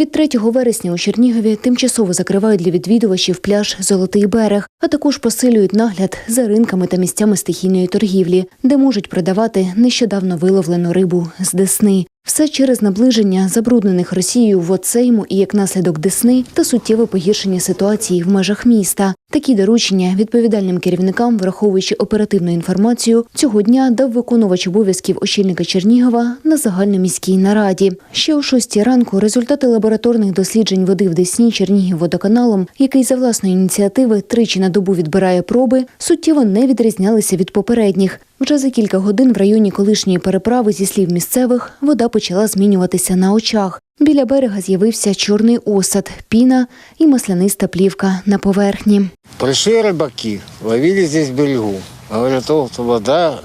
Від 3 вересня у Чернігові тимчасово закривають для відвідувачів пляж Золотий берег, а також посилюють нагляд за ринками та місцями стихійної торгівлі, де можуть продавати нещодавно виловлену рибу з Десни. Все через наближення забруднених Росією водсейму і як наслідок Десни та суттєве погіршення ситуації в межах міста. Такі доручення відповідальним керівникам, враховуючи оперативну інформацію, цього дня дав виконувач обов'язків очільника Чернігова на загальноміській нараді. Ще о 6 ранку результати лабораторних досліджень води в Десні Чернігівводоканалом, який за власної ініціативи тричі на добу відбирає проби, суттєво не відрізнялися від попередніх. Вже за кілька годин в районі колишньої переправи, зі слів місцевих, вода почала змінюватися на очах. Біля берега з'явився чорний осад, піна і масляниста плівка на поверхні. Прийшли рибаки, ловили тут бельгу. Говорять, Говорят, вот вода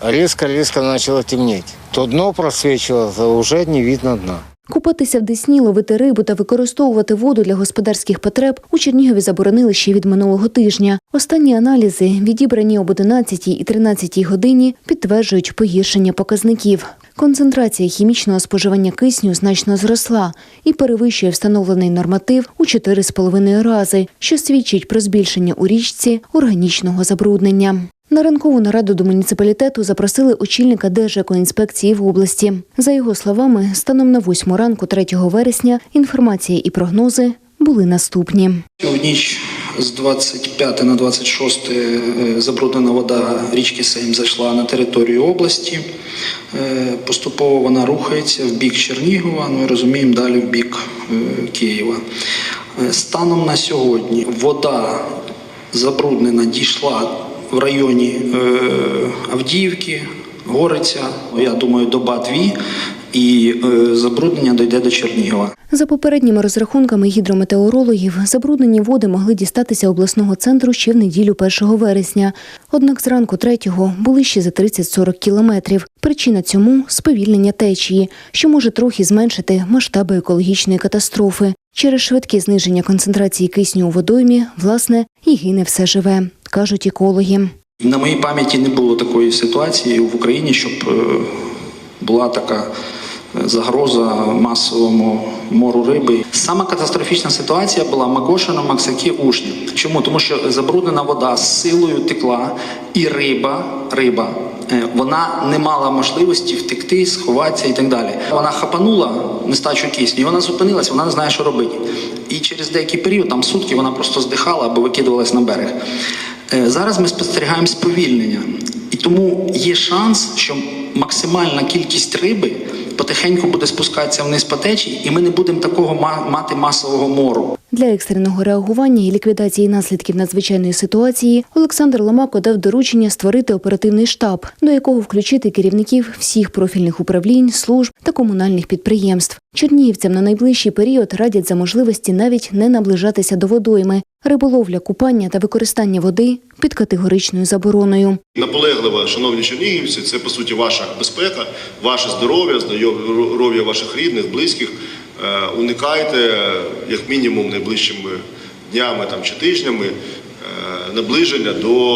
різко-різко почала темніти. То дно просвічувалося, вже не видно дна. Купатися в Десні, ловити рибу та використовувати воду для господарських потреб у Чернігові заборонили ще від минулого тижня. Останні аналізи, відібрані об 11 і 13 годині, підтверджують погіршення показників. Концентрація хімічного споживання кисню значно зросла і перевищує встановлений норматив у 4,5 рази, що свідчить про збільшення у річці органічного забруднення. На ранкову нараду до муніципалітету запросили очільника Держекоінспекції в області. За його словами, станом на 8 ранку 3 вересня інформація і прогнози були наступні. В ніч з 25 на 26 е, забруднена вода річки Сейм зайшла на територію області. Е, Поступово вона рухається в бік Чернігова, ну і розуміємо, далі в бік е, Києва. Станом на сьогодні вода забруднена дійшла в районі е, Авдіївки, Гориця, я думаю, доба-дві, і е, забруднення дійде до Чернігова. За попередніми розрахунками гідрометеорологів, забруднені води могли дістатися обласного центру ще в неділю 1 вересня. Однак зранку 3-го були ще за 30-40 кілометрів. Причина цьому сповільнення течії, що може трохи зменшити масштаби екологічної катастрофи. Через швидке зниження концентрації кисню у водоймі, власне, і гине все живе, кажуть екологи. На моїй пам'яті не було такої ситуації в Україні, щоб е, була така е, загроза масовому мору риби. Сама катастрофічна ситуація була Макошино, Максаки, Ушні. Чому? Тому що забруднена вода з силою текла, і риба, риба, е, вона не мала можливості втекти, сховатися і так далі. Вона хапанула нестачу кисню, і вона зупинилась, вона не знає, що робити. І через деякий період, там сутки, вона просто здихала або викидувалась на берег. Е, Зараз ми спостерігаємо сповільнення, і тому є шанс, що максимальна кількість риби потихеньку буде спускатися вниз по течії, і ми не будемо такого ма- мати масового мору. Для екстреного реагування і ліквідації наслідків надзвичайної ситуації Олександр Ломако дав доручення створити оперативний штаб, до якого включити керівників всіх профільних управлінь, служб та комунальних підприємств. Чернігівцям на найближчий період радять за можливості навіть не наближатися до водойми. Риболовля, купання та використання води під категоричною забороною. Наполегливо, шановні чернігівці, це по суті ваша безпека, ваше здоров'я, здоров'я ваших рідних, близьких. Е, Уникайте як мінімум найближчими днями там чи тижнями е, наближення до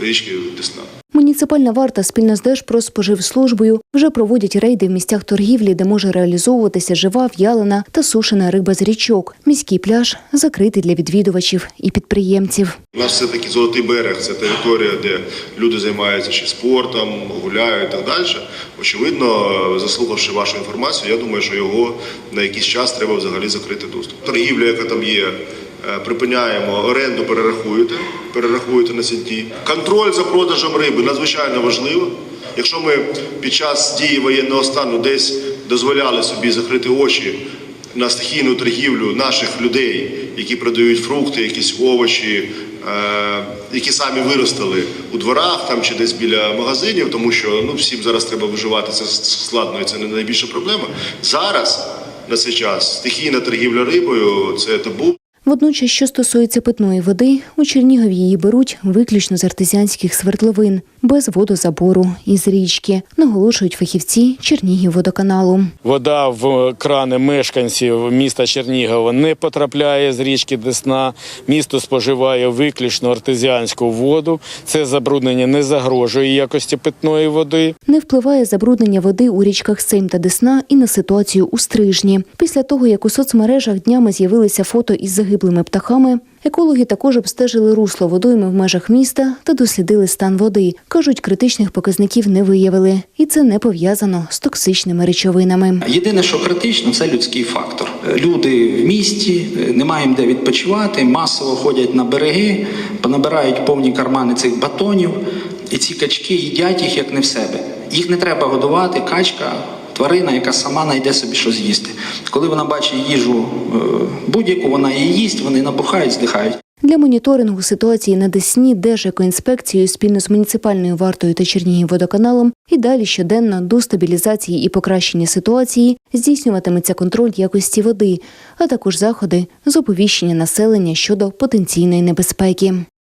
е, річки Десна. Муніципальна варта спільно з Держпродспоживслужбою вже проводять рейди в місцях торгівлі, де може реалізовуватися жива, в'ялена та сушена риба з річок. Міський пляж закритий для відвідувачів і підприємців. У нас все таки золотий берег, це територія, де люди займаються ще спортом, гуляють і так далі. Очевидно, заслухавши вашу інформацію, я думаю, що його на якийсь час треба взагалі закрити доступ. Торгівля, яка там є, припиняємо, оренду перерахуєте, перерахуєте на сінті. Контроль за продажем риби надзвичайно важливо. Якщо ми під час дії воєнного стану десь дозволяли собі закрити очі на стихійну торгівлю наших людей, які продають фрукти, якісь овочі, е, які самі виростили у дворах там чи десь біля магазинів, тому що ну всім зараз треба виживати. Це складно і це не найбільша проблема. Зараз на цей час стихійна торгівля рибою це табу. Водночас, що стосується питної води, у Чернігові її беруть виключно з артезіанських свердловин, без водозабору із річки, наголошують фахівці Чернігівводоканалу. Вода в крани мешканців міста Чернігова не потрапляє з річки Десна. Місто споживає виключно артезіанську воду. Це забруднення не загрожує якості питної води. Не впливає забруднення води у річках Сейм та Десна і на ситуацію у Стрижні. Після того, як у соцмережах днями з'явилися фото із загиблими птахами, екологи також обстежили русло водойми в межах міста та дослідили стан води. Кажуть, критичних показників не виявили, і це не пов'язано з токсичними речовинами. Єдине, що критично, це людський фактор. Люди в місті е, не мають де відпочивати, масово ходять на береги, понабирають повні кармани цих батонів, і ці качки їдять їх як не в себе. Їх не треба годувати, качка. Тварина, яка сама знайде собі що з'їсти. Коли вона бачить їжу е, будь-яку, вона її їсть, вони набухають, здихають. Для моніторингу ситуації на Десні Держекоінспекцією спільно з муніципальною вартою та Чернігівводоканалом і далі щоденно до стабілізації і покращення ситуації здійснюватиметься контроль якості води, а також заходи з оповіщення населення щодо потенційної небезпеки.